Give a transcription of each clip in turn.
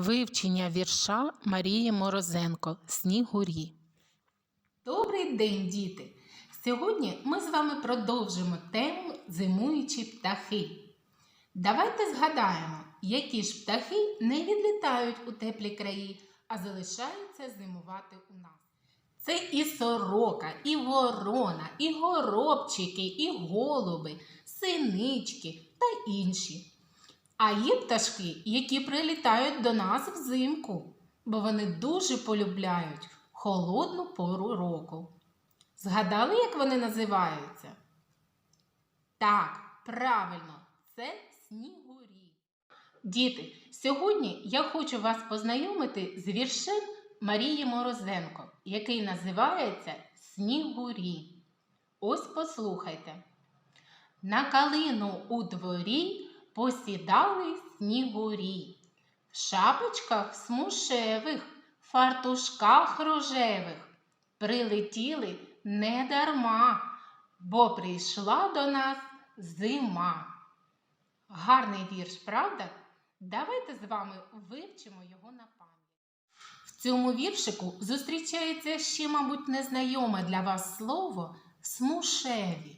Вивчення вірша Марії Морозенко Снігурі. Добрий день, діти! Сьогодні ми з вами продовжимо тему зимуючі птахи. Давайте згадаємо, які ж птахи не відлітають у теплі краї, а залишаються зимувати у нас. Це і сорока, і ворона, і горобчики, і голуби, синички та інші. А є пташки, які прилітають до нас взимку, бо вони дуже полюбляють холодну пору року. Згадали, як вони називаються? Так, правильно, це снігурі. Діти, сьогодні я хочу вас познайомити з віршем Марії Морозенко, який називається Снігурі. Ось послухайте. На калину у дворі посідали снігурі, в шапочках смушевих, фартушках рожевих. Прилетіли не дарма, бо прийшла до нас зима. Гарний вірш, правда? Давайте з вами вивчимо його на пам'ять. В цьому віршику зустрічається ще, мабуть, незнайоме для вас слово смушеві.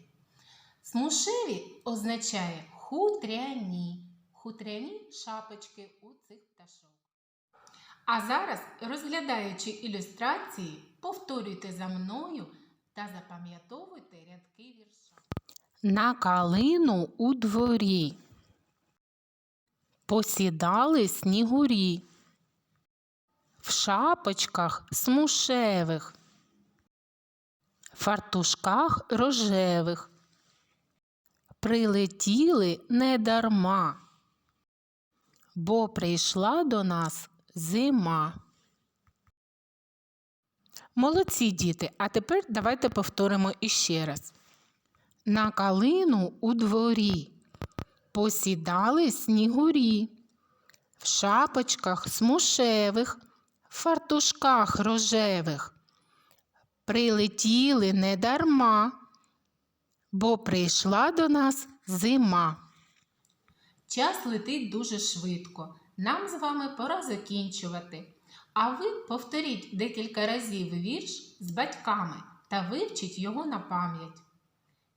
Смушеві означає хутряні. Хутряні шапочки у цих пташок. А зараз, розглядаючи ілюстрації, повторюйте за мною та запам'ятовуйте рядки вірша. На калину у дворі посідали снігурі в шапочках смушевих, фартушках рожевих. Прилетіли недарма, бо прийшла до нас зима. Молодці діти, а тепер давайте повторимо іще раз. На калину у дворі посідали снігурі, в шапочках смушевих, в фартушках рожевих. Прилетіли недарма, бо прийшла до нас зима. Час летить дуже швидко. Нам з вами пора закінчувати. А ви повторіть декілька разів вірш з батьками та вивчіть його на пам'ять.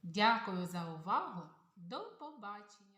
Дякую за увагу. До побачення!